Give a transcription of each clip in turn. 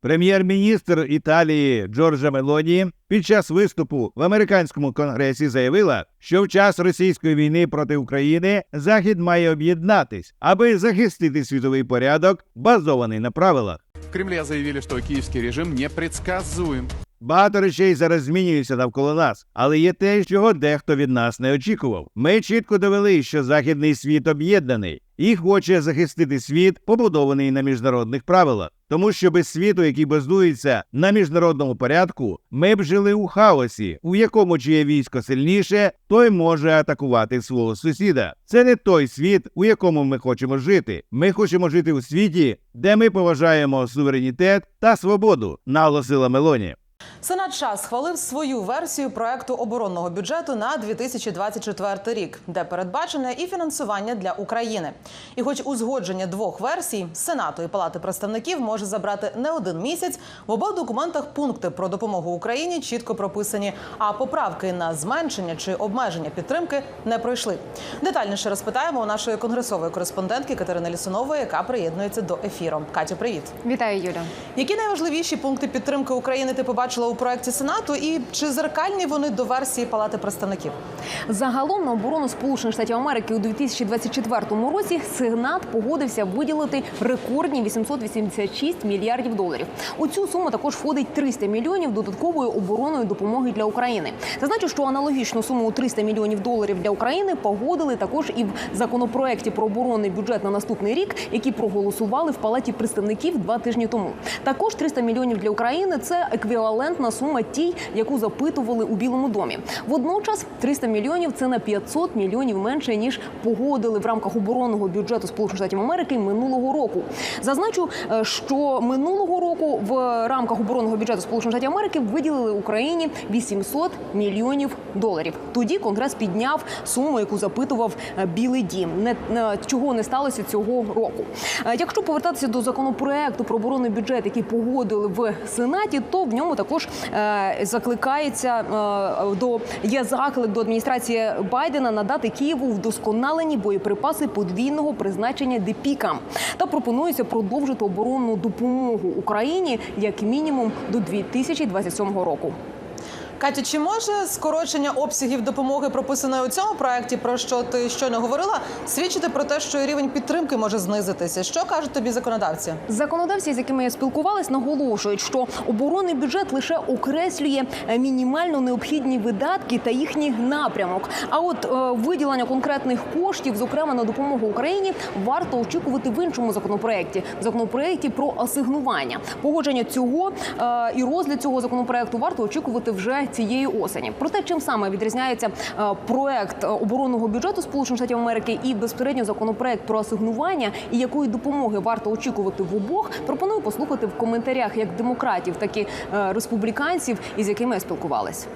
Прем'єр-міністр Італії Джорджа Мелоні під час виступу в американському конгресі заявила, що в час російської війни проти України Захід має об'єднатись, аби захистити світовий порядок, базований на правилах. В Кремле заявили, що київський режим непредсказуем. Багато речей зараз змінюються навколо нас, але є те, чого дехто від нас не очікував. Ми чітко довели, що західний світ об'єднаний і хоче захистити світ, побудований на міжнародних правилах. Тому що без світу, який базується на міжнародному порядку, ми б жили у хаосі, у якому чиє військо сильніше, той може атакувати свого сусіда. Це не той світ, у якому ми хочемо жити. Ми хочемо жити у світі, де ми поважаємо суверенітет та свободу, наголосила Мелоні. Сенат США схвалив свою версію проекту оборонного бюджету на 2024 рік, де передбачене і фінансування для України. І, хоч узгодження двох версій Сенату і Палати представників може забрати не один місяць, в обох документах пункти про допомогу Україні чітко прописані, а поправки на зменшення чи обмеження підтримки не пройшли. Детальніше розпитаємо у нашої конгресової кореспондентки Катерини Лісунової, яка приєднується до ефіру. Катю, привіт. Вітаю, Юля. Які найважливіші пункти підтримки України ти побачила у проекті Сенату, і чи зеркальні вони до версії Палати представників? Загалом на оборону Сполучених Штатів Америки у 2024 році Сенат погодився виділити рекордні 886 мільярдів доларів. У цю суму також входить 300 мільйонів додаткової оборонної допомоги для України. Зазначу, що аналогічну суму у 300 мільйонів доларів для України погодили також і в законопроекті про оборонний бюджет на наступний рік, який проголосували в палаті представників два тижні тому. Також 300 мільйонів для України це еквівалентна сума тій, яку запитували у Білому домі. Водночас 300 мільйонів це на 500 мільйонів менше ніж погодили в рамках оборонного бюджету Сполучених Штатів Америки минулого року. Зазначу, е, що минулого року в рамках оборонного бюджету Сполучених Штатів Америки виділили Україні 800 мільйонів доларів. Тоді Конгрес підняв суму, яку запитував е, Білий Дім. Не чого не сталося цього року. Е, Якщо повертатися до законопроекту про оборонний бюджет, який погодили в Сенаті, то в ньому також е, закликається е, до є заклик до адміністрації Байдена надати Києву вдосконалені боєприпаси подвійного призначення ДПІКам та пропонується продовжити оборонну допомогу Україні як мінімум до 2027 року. Катю, чи може скорочення обсягів допомоги, прописаної у цьому проекті, про що ти щойно говорила, свідчити про те, що рівень підтримки може знизитися? Що кажуть тобі законодавці? Законодавці, з якими я спілкувалась, наголошують, що оборонний бюджет лише окреслює е, мінімально необхідні видатки та їхній напрямок. А от е, виділення конкретних коштів, зокрема на допомогу Україні, варто очікувати в іншому законопроекті в законопроекті про асигнування. Погодження цього е, і розгляд цього законопроекту варто очікувати вже цієї осені. Проте, чим саме відрізняється е, проект е, оборонного бюджету Сполучених Штатів Америки і безпосередньо законопроект про асигнування, і якої допомоги варто очікувати в обох, пропоную послухати в коментарях як демократів, так і е, республіканців, із якими я спілкувалась.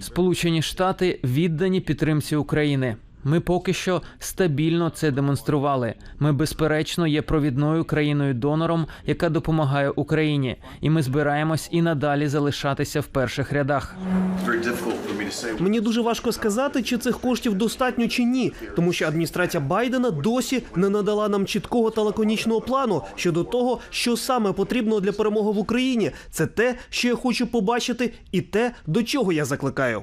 Сполучені Штати віддані підтримці України. Ми поки що стабільно це демонстрували. Ми, безперечно, є провідною країною-донором, яка допомагає Україні, і ми збираємось і надалі залишатися в перших рядах. Мені дуже важко сказати, чи цих коштів достатньо чи ні, тому що адміністрація Байдена досі не надала нам чіткого та лаконічного плану щодо того, що саме потрібно для перемоги в Україні. Це те, що я хочу побачити, і те, до чого я закликаю.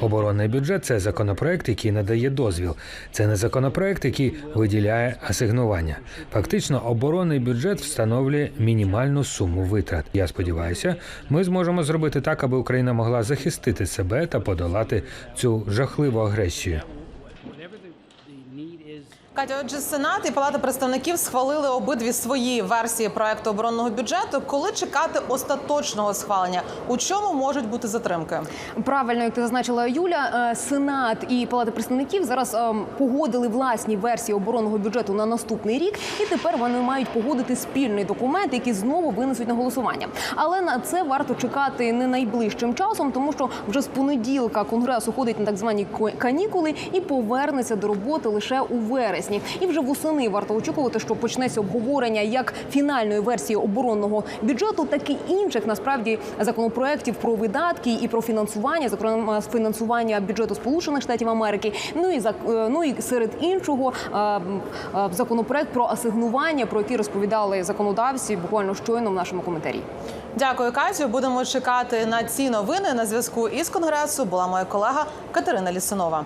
Оборонний бюджет це законопроект, який надає дозвіл. Це не законопроект, який виділяє асигнування. Фактично, оборонний бюджет встановлює мінімальну суму витрат. Я сподіваюся, ми зможемо зробити так, аби Україна могла захистити себе та подолати цю жахливу агресію. Катя, отже, Сенат і Палата представників схвалили обидві свої версії проекту оборонного бюджету. Коли чекати остаточного схвалення? У чому можуть бути затримки? Правильно, як ти зазначила Юля, е, Сенат і Палата представників зараз ем, погодили власні версії оборонного бюджету на наступний рік, і тепер вони мають погодити спільний документ, який знову винесуть на голосування. Але на це варто чекати не найближчим часом, тому що вже з понеділка конгрес уходить на так звані канікули і повернеться до роботи лише у вересні. І вже восени варто очікувати, що почнеться обговорення як фінальної версії оборонного бюджету, так і інших насправді законопроєктів про видатки і про фінансування, зокрема фінансування бюджету Сполучених Штатів Америки. Ну і е, ну і серед іншого е, е, законопроект про асигнування, про який розповідали законодавці буквально щойно в нашому коментарі. Дякую, Катю. Будемо чекати на ці новини. На зв'язку із конгресу була моя колега Катерина Лісунова.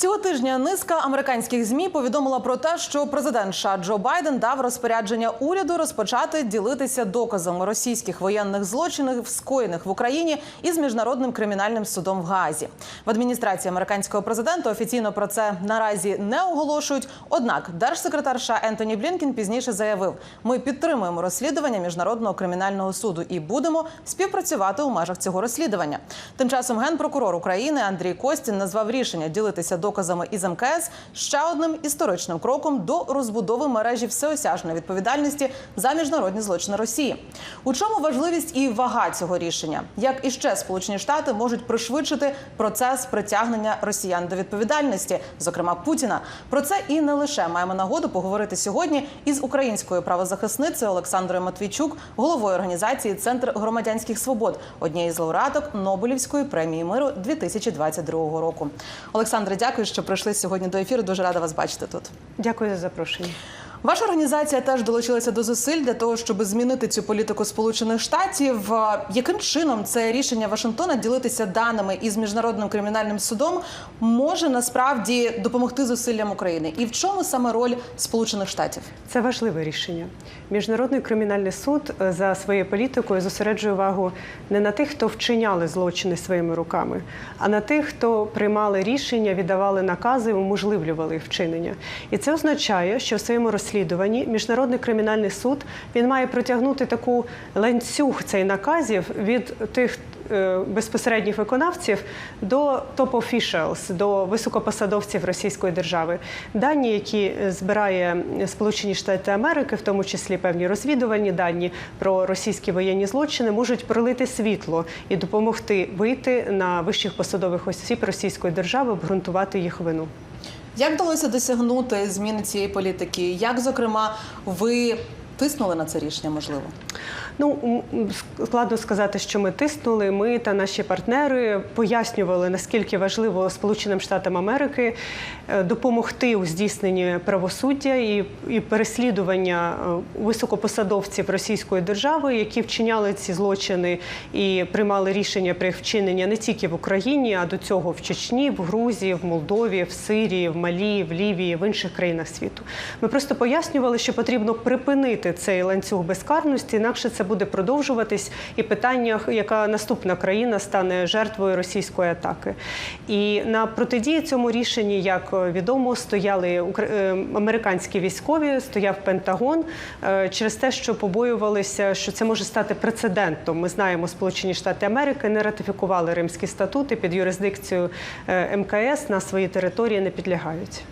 Цього тижня низка американських змі повідомила про те, що президент США Джо Байден дав розпорядження уряду розпочати ділитися доказами російських воєнних злочинів, скоєних в Україні із міжнародним кримінальним судом в Гаазі. В адміністрації американського президента офіційно про це наразі не оголошують. Однак держсекретар США Ентоні Блінкін пізніше заявив: ми підтримуємо розслідування міжнародного кримінального суду і будемо співпрацювати у межах цього розслідування. Тим часом генпрокурор України Андрій Костін назвав рішення ділитися доказами із МКС ще одним історичним кроком до розбудови мережі всеосяжної відповідальності за міжнародні злочини Росії. У чому важливість і вага цього рішення? Як іще Сполучені Штати можуть пришвидшити процес притягнення росіян до відповідальності, зокрема Путіна? Про це і не лише маємо нагоду поговорити сьогодні із українською правозахисницею Олександрою Матвійчук, головою організації Центр громадянських свобод, однієї з лауреаток Нобелівської премії миру 2022 року. Олександре, дякую, що прийшли сьогодні до ефіру. Дуже рада вас бачити тут. Дякую за запрошення. Ваша організація теж долучилася до зусиль для того, щоб змінити цю політику Сполучених Штатів. Яким чином це рішення Вашингтона ділитися даними із міжнародним кримінальним судом може насправді допомогти зусиллям України? І в чому саме роль Сполучених Штатів? Це важливе рішення. Міжнародний кримінальний суд е, за своєю політикою зосереджує увагу не на тих, хто вчиняли злочини своїми руками, а на тих, хто приймали рішення, віддавали накази, уможливлювали вчинення. І це означає, що в своєму розслідуванні міжнародний кримінальний суд він має протягнути таку ланцюг цей наказів від тих. е, Безпосередніх виконавців до топ-офішалс, до високопосадовців Російської держави, дані, які збирає Сполучені Штати Америки, в тому числі певні розвідувальні дані про російські воєнні злочини, можуть пролити світло і допомогти вийти на вищих посадових осіб Російської держави, обґрунтувати їх вину. Як вдалося досягнути зміни цієї політики? Як, зокрема, ви тиснули на це рішення? Можливо? Ну складно сказати, що ми тиснули. Ми та наші партнери пояснювали, наскільки важливо Сполученим Штатам Америки е, допомогти у здійсненні правосуддя і, і переслідування е, високопосадовців Російської держави, які вчиняли ці злочини і приймали рішення про їх вчинення не тільки в Україні, а до цього в Чечні, в Грузії, в Молдові, в Сирії, в Малі, в Лівії, в інших країнах світу. Ми просто пояснювали, що потрібно припинити цей ланцюг безкарності, інакше це буде продовжуватись, і питання, яка наступна країна стане жертвою російської атаки. І на протидії цьому рішенні, як відомо, стояли е, американські військові, стояв Пентагон е, через те, що побоювалися, що це може стати прецедентом. Ми знаємо, Сполучені Штати Америки не ратифікували Римські статути під юрисдикцією е, МКС на свої території не підлягають.